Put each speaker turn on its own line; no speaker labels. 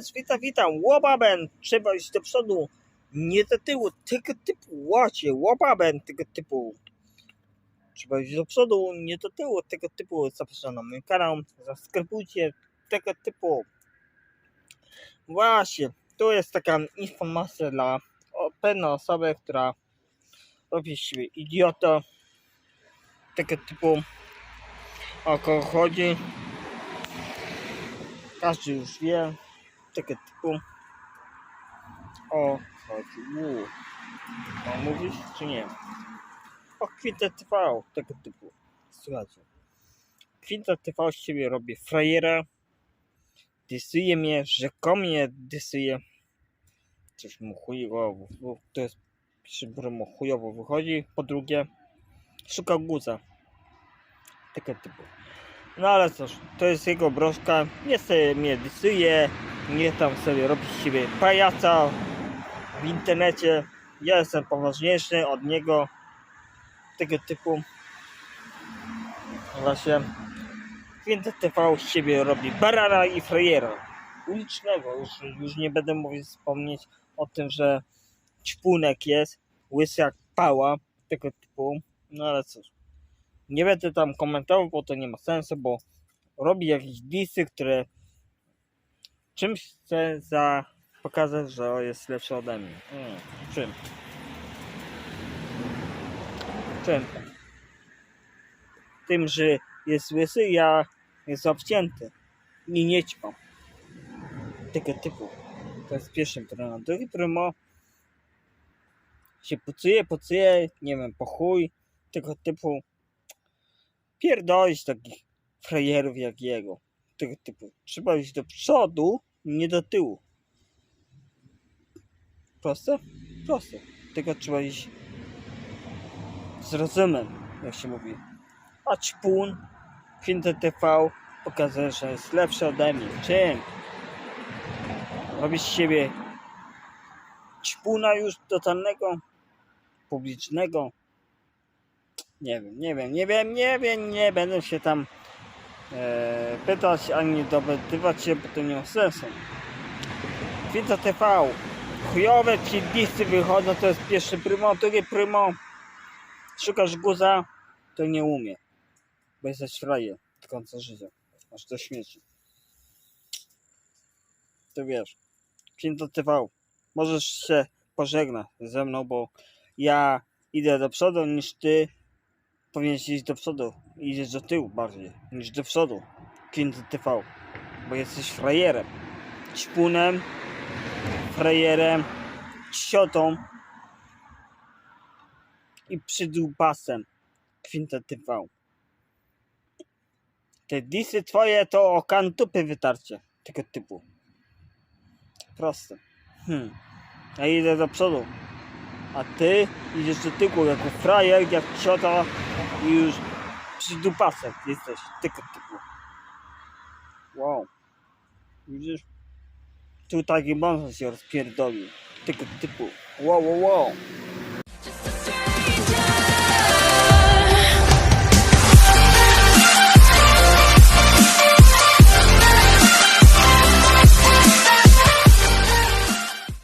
was, witam, witam, łobaben, trzeba iść do przodu, nie do tyłu, tego typu, łacie, łobaben, tego typu. Trzeba iść do przodu, nie do tyłu, tego typu, zapraszam na mój kanał, zaskrybujcie, tego typu. Właśnie, tu jest taka informacja dla pewnej osoby, która robi z siebie idiota, tego typu, o kogo chodzi. Każdy już wie, tego typu. O, chodziło. Mam mówić, czy nie? O Kwintę TV, tego typu. Słuchajcie. Kwinta TV z siebie robi frajera. Dysuje mnie, rzekomie dysuje. Coś mu chujowo, to jest który mu chujowo wychodzi. Po drugie, szuka guza. Tego typu. No ale cóż, to jest jego broszka. Nie sobie mnie dysuje, nie tam sobie robi z siebie pajaca w internecie. Ja jestem poważniejszy od niego. Tego typu. Właśnie. Kwinta TV z siebie robi barara i frajera. Ulicznego. Już, już nie będę mówić, wspomnieć o tym, że ćpunek jest. Łysy jak pała. Tego typu. No ale cóż. Nie będę tam komentował, bo to nie ma sensu, bo robi jakieś disy, które czymś chce za pokazać, że jest lepszy ode mnie. Mm, czym? Czym? Tym, że jest łysy, ja jest obcięty i nie ćpam. Tego typu. To jest pierwszy problem. Drugi problem się pucuje, pucuje, nie wiem, po chuj, tego typu pierdolić takich frajerów jak jego. Tego typu. Trzeba iść do przodu, nie do tyłu. Proste? Proste. Tylko trzeba iść z rozumem, jak się mówi. A ćpun, Kwinta TV pokazuje, że jest lepszy ode mnie. Czym? Robisz z siebie ćpuna już totalnego, publicznego. Nie wiem, nie wiem, nie wiem, nie wiem, nie będę się tam e, pytać ani dopytywać się, bo to nie ma sensu. Kwinta TV. Chujowe ci disy wychodzą, to jest pierwszy primo, drugi primo. Szukasz guza, to nie umie. Bo jesteś frajer do końca życia. Aż do śmierci. To wiesz. Kwinta TV. Możesz się pożegnać ze mną, bo ja idę do przodu niż ty powinieneś iść do przodu. Idziesz do tyłu bardziej niż do przodu. Kwinta TV. Bo jesteś frajerem. Ćpunem, frajerem, ciotą i przydłubasem. Kwinta TV. Te disy twoje to o kantupy wytarcie. Tego typu. Proste. Hmm. Ja idę do przodu. A ty idziesz do tyłu jako frajer, jak ciota i już przydupasek jesteś. Tego typu. Wow. Widzisz? Tu taki mąż się rozpierdolił. Tego typu. Wow, wow, wow.